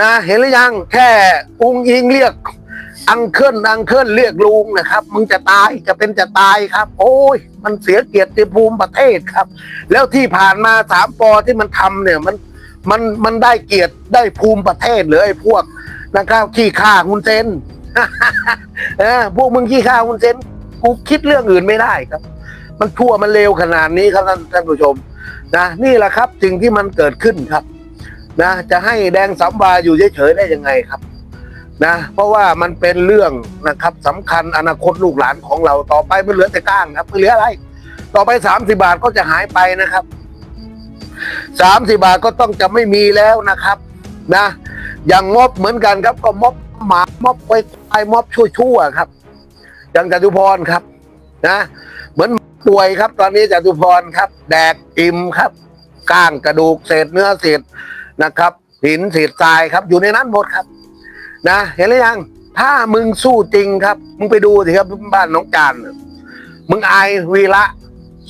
นะเห็นหรือยังแค่อุ้งอิงเรียก อังเคิลอังเคิลเรียกลุงนะครับ มึงจะตายจะเป็นจะตายครับ โอ้ย มันเสียเกียรติภูมิประเทศครับ แล้วที่ผ่านมาสามปอที่มันทำเนี่ยมันมันมันได้เกียรติได้ภูมิประเทศหรือไอ้พวกนะครับขี้ข้าคุณเซนเออพวกมึงขี้ข้าคุณเซนกูคิดเรื่องอื่นไม่ได้ครับ มันทั่วมันเลวขนาดนี้ครับท่านท่านผู้ชมนะนี่แหละครับสิ่งที่มันเกิดขึ้นครับ นะจะให้แดงสำวาอยู่เฉยๆได้ยังไงครับนะเพราะว่ามันเป็นเรื่องนะครับสำคัญอนาคตลูกหลานของเราต่อไปไม่เหลือแต่ก้างครับไม่เหลืออะไร ต่อไปสามสิบาทก็จะหายไปนะครับสามสิบาทก็ต้องจะไม่มีแล้วนะครับ นะ อย่างม็อบเหมือนกันครับ ก็ม็อบหมาม็อบควายควยม็อบชั่วๆครับ อย่างจตุพรครับ นะ เหมือนป่วยครับ ตอนนี้จตุพรครับ แดกอิ่มครับ ก้างกระดูกเศษเนื้อเศษ นะครับหินเศษทรายครับอยู่ในนั้นหมดครับ นะเห็นหรือยัง ถ้ามึงสู้จริงครับ มึงไปดูสิครับบ้านน้องจานน่ะมึงอายวีระ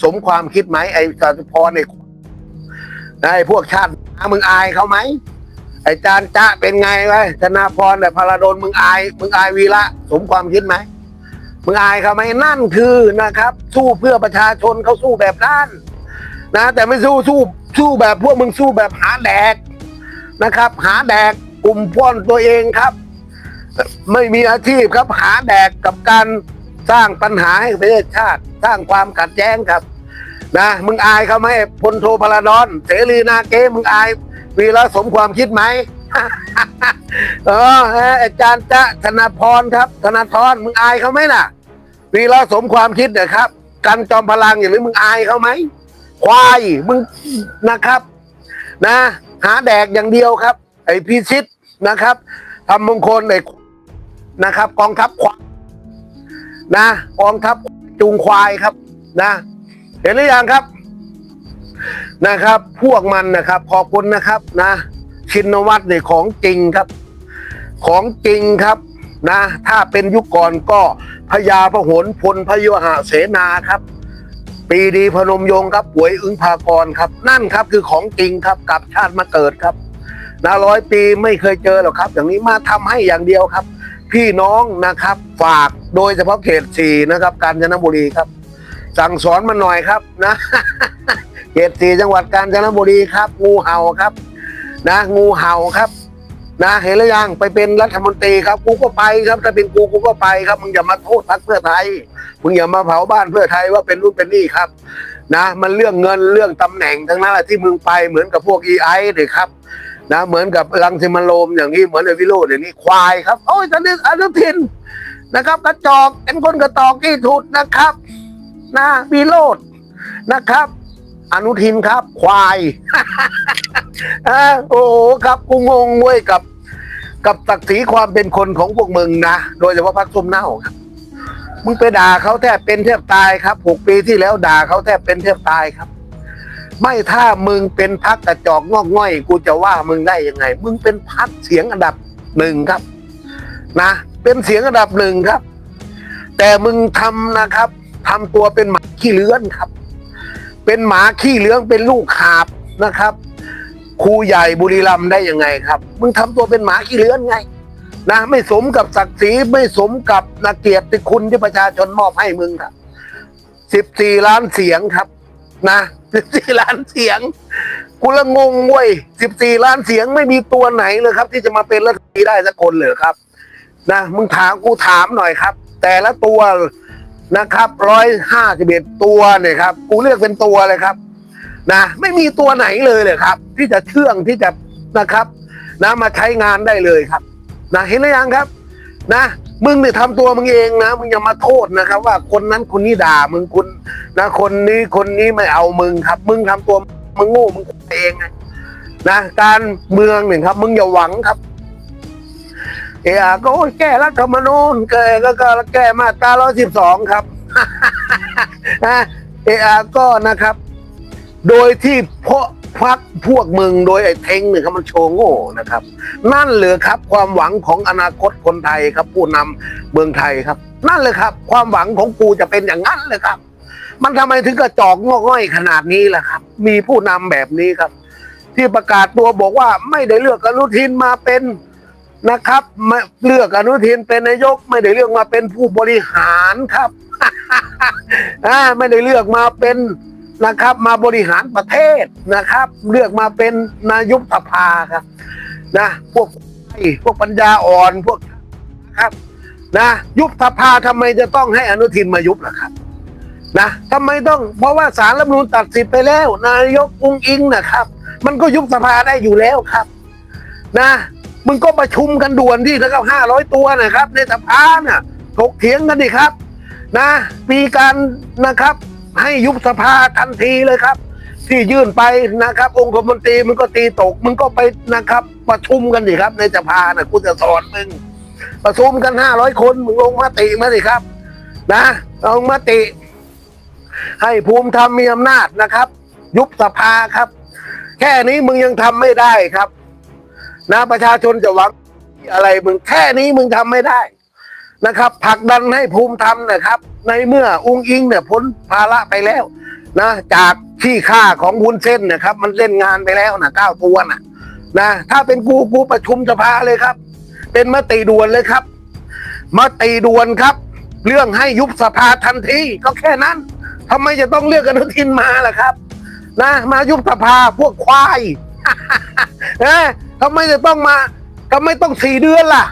สมความคิดไหมไอ้จตุพรไอ้ไอ้พวกชาติมึงอายเขาไหมไอ้จานจะเป็นไงวะธนาพรแต่พาราดนมึงอาย มึงอายวีระสมความคิดไหมมึงอายเขาไหมนั่นคือนะครับ สู้เพื่อประชาชนเขาสู้แบบนั้นนะ แต่ไม่สู้สู้สู้แบบพวกมึงสู้แบบหาแดก นะครับ หาแดกกลุ่มพ้นตัวเองครับ ไม่มีอาชีพครับ หาแดกกับการสร้างปัญหาให้ประเทศชาติ สร้างความขัดแย้งครับนะมึงอายเขาไหมพลโทพลาดอนเสรีนาเกมึงอายวีระสมความคิดไหมเอออาจารย์จะธนาพรครับ ธนาธรมึงอายเขาไหมล่ะวีระสมความคิดเนี่ยครับ กันจอมพลังอย่างนี้มึงอายเขาไหมควายมึงนะครับ นะ หาแดกอย่างเดียวครับ ไอ้พิชิตนะครับทำมงคลไอ้นะครับ กองทัพควายนะกองทัพจูงควายครับนะ เห็นหรือยังครับนะครับ พวกมันนะครับ ขอบคุณนะครับนะ ชินวัตรเนี่ยของจริงครับ ของจริงครับนะ ถ้าเป็นยุคก่อนก็พญาพหลพลพยุหะเสนาครับ ปีดีพนมยงครับหวยอึ้งภากรครับ นั่นครับคือของจริงครับกลับชาติมาเกิดครับนาร้อยปีไม่เคยเจอหรอกครับ อย่างนี้มาทำให้อย่างเดียวครับ พี่น้องนะครับฝากโดยเฉพาะเขตสี่นะครับกาญจนบุรีครับ สั่งสอนมาหน่อยครับนะเขตสี่จังหวัดกาญจนบุรีครับ งูเห่าครับ นะงูเห่าครับนะเห็นหรือยังไปเป็นรัฐมนตรีครับ กูก็ไปครับถ้าเป็นกูกูก็ไปครับมึงอย่ามาโทษพรรคเพื่อไทย มึงอย่ามาเผาบ้านเพื่อไทยว่าเป็นรุ่นเป็นนี่ครับ นะ มันเรื่องเงินเรื่องตำแหน่งทั้งนั้นแหละที่มึงไปเหมือนกับพวกอีไอเลยครับนะเหมือนกับรังสิมันโรมอย่างนี้เหมือนไอวิโรจน์อย่างนี้ควายครับโอ้ยตอนนี้อนุทินนะครับ กระจอกเป็นคนกระตอกที่ถุดนะครับนะวิโรจน์นะครับ อนุทินครับควายอโอ้โหครับกูงงเว้ยกับ กับศักดิ์ศรีความเป็นคนของพวกมึงนะ โดยเฉพาะพรรคส้มเน่าครับ มึงไปด่าเขาแทบเป็นแทบตายครับหกปีที่แล้วด่าเขาแทบเป็นแทบตายครับ ไม่ถ้ามึงเป็นพักกระจอกงอกง่อย กูจะว่ามึงได้ยังไง มึงเป็นพักเสียงอันดับหนึ่งครับ นะ เป็นเสียงอันดับหนึ่งครับ แต่มึงทำนะครับทำตัวเป็นหมาขี้เลื้อนครับ เป็นหมาขี้เลื้องเป็นลูกหาบนะครับครูใหญ่บุรีรัมย์ได้ยังไงครับ มึงทำตัวเป็นหมาขี้เลื้อนไง นะไม่สมกับศักดิ์ศรีไม่สมกับนาเกียรติคุณที่ประชาชนมอบให้มึงครับสิบสี่ล้านเสียงครับ นะสิบสี่ล้านเสียงกูละงงเว้ยสิบสี่ล้านเสียงไม่มีตัวไหนเลยครับ ที่จะมาเป็นรัฐมนตรีได้สักคนเลยครับ นะมึงถามกูถามหน่อยครับ แต่ละตัวนะครับร้อยห้าสิบเอ็ดตัวเนี่ยครับ กูเรียกเป็นตัวเลยครับ นะไม่มีตัวไหนเลยเลยครับ ที่จะเชื่องที่จะนะครับนะมาใช้งานได้เลยครับ นะเห็นหรือยังครับ นะมึงเนี่ยทำตัวมึงเองนะมึงอย่ามาโทษนะครับ ว่าคนนั้นคนนี้ด่ามึงคุณนะคนนี้คนนี้ไม่เอามึงครับ มึงทำตัวมึงโง่มึงเองไงนะการเมืองหนึ่งครับ มึงอย่าหวังครับ เออก็แก้รัฐธรรมนูญแก้ก็ก็แก้มาตราร้อยสิบสองครับเออก็นะครับ โดยที่เพราะ พักพวกมึงโดยไอ้เทงเนี่ยครับมันโชว์โง่นะครับ นั่นเลยครับความหวังของอนาคตคนไทยครับ ผู้นำเมืองไทยครับ นั่นเลยครับ ความหวังของกูจะเป็นอย่างนั้นเลยครับ มันทำไมถึงกระจอกงอกง่อยขนาดนี้ล่ะครับ มีผู้นำแบบนี้ครับ ที่ประกาศตัวบอกว่าไม่ได้เลือกอนุทินมาเป็นนะครับไม่เลือกอนุทินเป็นนายก ไม่ได้เลือกมาเป็นผู้บริหารครับอ่าไม่ได้เลือกมาเป็น นะครับมาบริหารประเทศนะครับ เลือกมาเป็นนายกสภาครับนะพวกพวกปัญญาอ่อนพวกนะครับนะยุบสภาทำไมจะต้องให้อนุทินมายุบล่ะครับนะทำไมต้องเพราะว่าสารรัฐมนูญตัดสิทธิ์ไปแล้ว นายกอุ้งอิงนะครับ มันก็ยุบสภาได้อยู่แล้วครับ นะมึงก็ประชุมกันด่วนที่นะครับห้าร้อยตัวนะครับ ในสภาน่ะถกเถียงกันดิครับ นะมีการนะครับ ให้ยุบสภาทันทีเลยครับ ที่ยื่นไปนะครับ องค์คมนตรีมันก็ตีตกมึงก็ไปนะครับประชุมกันดิครับ ในสภาน่ะกูจะสอนมึงประชุมกันห้าร้อยคนมึงลงมติมาสิครับ นะลงมติ ให้ภูมิธรรมมีอำนาจนะครับ ยุบสภาครับ แค่นี้มึงยังทำไม่ได้ครับ นะประชาชนจะหวังอะไรมึงแค่นี้มึงทำไม่ได้ นะครับผลักดันให้ภูมิธรรมนะครับ ในเมื่ออุ้งอิงเนี่ยพ้นภาระไปแล้วนะจากที่ค่าของวุ้นเส้นนะครับ มันเล่นงานไปแล้วนะเก้าตัวนะนะถ้าเป็นกูกูประชุมสภาเลยครับ เป็นมติด่วนเลยครับ มติด่วนครับ เรื่องให้ยุบสภาทันทีก็แค่นั้นทำไมจะต้องเลือกอนุทินมาล่ะครับ นะ มายุบสภาพวกควายเอ๊ะทำไมจะต้องมาทำไมต้องสี่เดือนล่ะ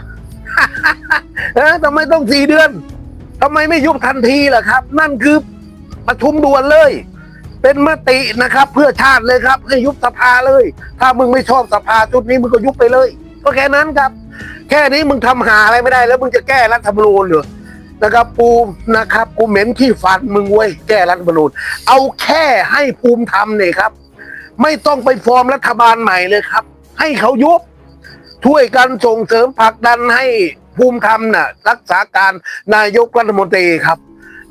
เอ๊ะทำไมต้องสี่เดือนทำไมไม่ยุบทันทีล่ะครับ นั่นคือประชุมด่วนเลย เป็นมตินะครับ เพื่อชาติเลยครับให้ยุบสภาเลย ถ้ามึงไม่ชอบสภาชุดนี้มึงก็ยุบไปเลยก็แค่นั้นครับ แค่นี้มึงทำหาอะไรไม่ได้ แล้วมึงจะแก้รัฐธรรมนูญเหรือนะครับปูนะครับกูเหม็นขี้ฟันมึงเว้ยแก้รัฐธรรมนูญเอาแค่ให้ภูมิธรรมเนี่ยครับ ไม่ต้องไปฟอร์มรัฐบาลใหม่เลยครับ ให้เขายุบ ช่วยกันส่งเสริมผลักดันให้ภูมิธรรมน่ะรักษาการนายกรัฐมนตรีครับ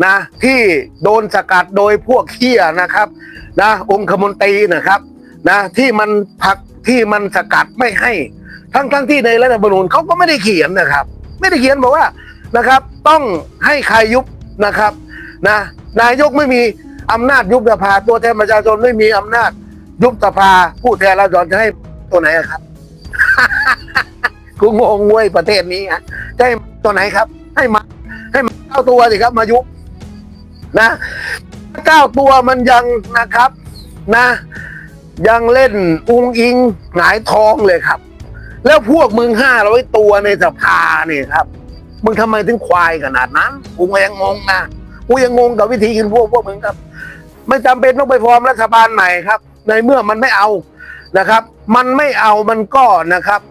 นะที่โดนสกัดโดยพวกเขี้ยนะครับนะองคมนตรีนะครับนะที่มันผักที่มันสกัดไม่ให้ ทั้งทั้งที่ในรัฐธรรมนูญเขาก็ไม่ได้เขียนนะครับ ไม่ได้เขียนบอกว่านะครับ ต้องให้ใครยุบนะครับนะนายกไม่มีอำนาจยุบสภาตัวแทนประชาชนไม่มีอำนาจยุบสภาผู้แทนราษฎรจะให้ตัวไหนครับ กูงงเว้ยประเทศนี้ฮะจะให้ตัวไหนครับ ให้มา ให้มาเก้าตัวสิครับ มายุนะเก้าตัวมันยังนะครับนะ ยังเล่นอุงอิงหงายท้องเลยครับ แล้วพวกมึงห้าร้อยตัวในสภาเนี่ยครับมึงทำไมถึงควายขนาดนั้นกูยังงงนะกูยังงงกับวิธีกินพวกพวกมึงครับ ไม่จำเป็นต้องไปฟอร์มรัฐบาลใหม่ครับ ในเมื่อมันไม่เอา นะครับ มันไม่เอามันก็นะครับ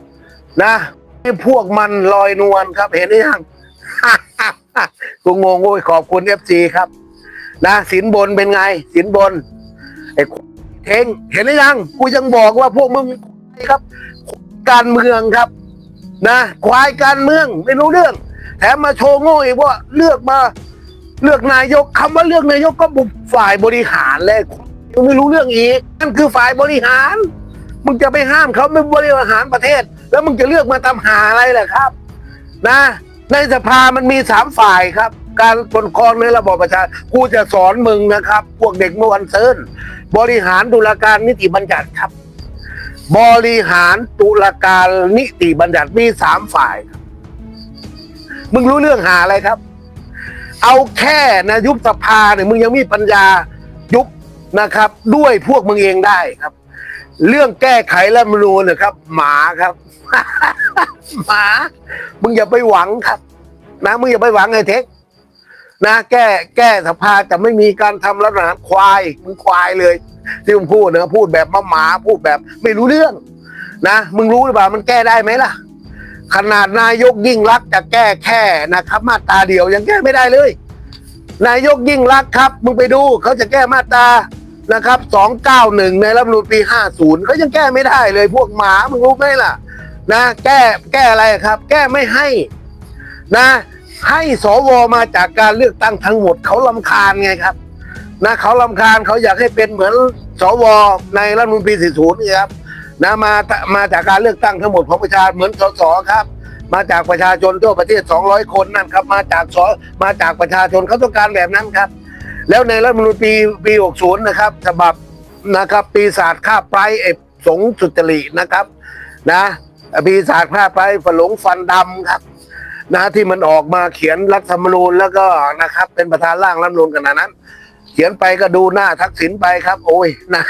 นะให้พวกมันลอยนวลครับ เห็นหรือยังกูงงโอ้ยขอบคุณเอฟซีครับ นะสินบนเป็นไง สินบนไอ้เทงเห็นหรือยังกูยังบอกว่าพวกมึงครับ การเมืองครับ นะควายการเมืองไม่รู้เรื่อง แถมมาโชว์โง่อีกว่าเลือกมาเลือกนายกคำว่าเลือกนายกก็บุกฝ่ายบริหารเลยยังไม่รู้เรื่องอีกนั่นคือฝ่ายบริหาร มึงจะไปห้ามเขาไม่บริหารประเทศ แล้วมึงจะเลือกมาทำหาอะไรล่ะครับ นะ ในสภามันมีสามฝ่ายครับ การปกครองในระบอบประชากูจะสอนมึงนะครับ พวกเด็กเมื่อวันเซิร์นบริหารตุลาการนิติบัญญัติครับ บริหารตุลาการนิติบัญญัติมีสามฝ่าย มึงรู้เรื่องหาอะไรครับ เอาแค่นะยุบสภาเนี่ยมึงยังมีปัญญายุบนะครับ ด้วยพวกมึงเองได้ครับ เรื่องแก้ไขรัฐธรรมนูญนะครับ หมาครับ หมา มึงอย่าไปหวังครับ นะมึงอย่าไปหวังไอ้เทคนะแก้แก้สภาแต่ไม่มีการทำรัฐประหารควายมึงควายเลย ที่มึงพูดนะพูดแบบมาหมาพูดแบบ ไม่รู้เรื่อง นะมึงรู้หรือเปล่ามันแก้ได้ไหมล่ะ ขนาดนายกยิ่งรักษณ์จะแก้แค่นะครับ มาตราเดียวยังแก้ไม่ได้เลย นายกยิ่งรักษณ์ครับ มึงไปดูเขาจะแก้มาตรา นะครับ291 ในรัฐมนูญปี 50เขายังแก้ไม่ได้เลยพวกหมามึงรู้ไหมล่ะ นะ แก้แก้อะไรครับ แก้ไม่ให้ นะ ให้สวมาจากการเลือกตั้งทั้งหมดเขาลำคาญไงครับ นะเขาลำคาญเขาอยากให้เป็นเหมือนสวในรัฐธรรมนูญปี 40นี่ครับนะมามาจากการเลือกตั้งทั้งหมดของประชาชนเหมือนสสครับ มาจากประชาชนทั่วประเทศ 200 คนนั่นครับ มาจากสมาจากประชาชนเขาต้องการแบบนั้นครับ แล้วในรัฐมนูลปีปี 60 นะครับฉบับนะครับปีศาจฆ่าไพรไอ้สงสุจริตนะครับนะปีศาจฆ่าไปฝหลงฟันดำครับนะที่มันออกมาเขียนรัฐธรรมนูญแล้วก็นะครับ เป็นประธานร่างรัฐธรรมนูญขนาดนั้น เขียนไปก็ดูหน้าทักษิณไปครับ โอ้ยนะ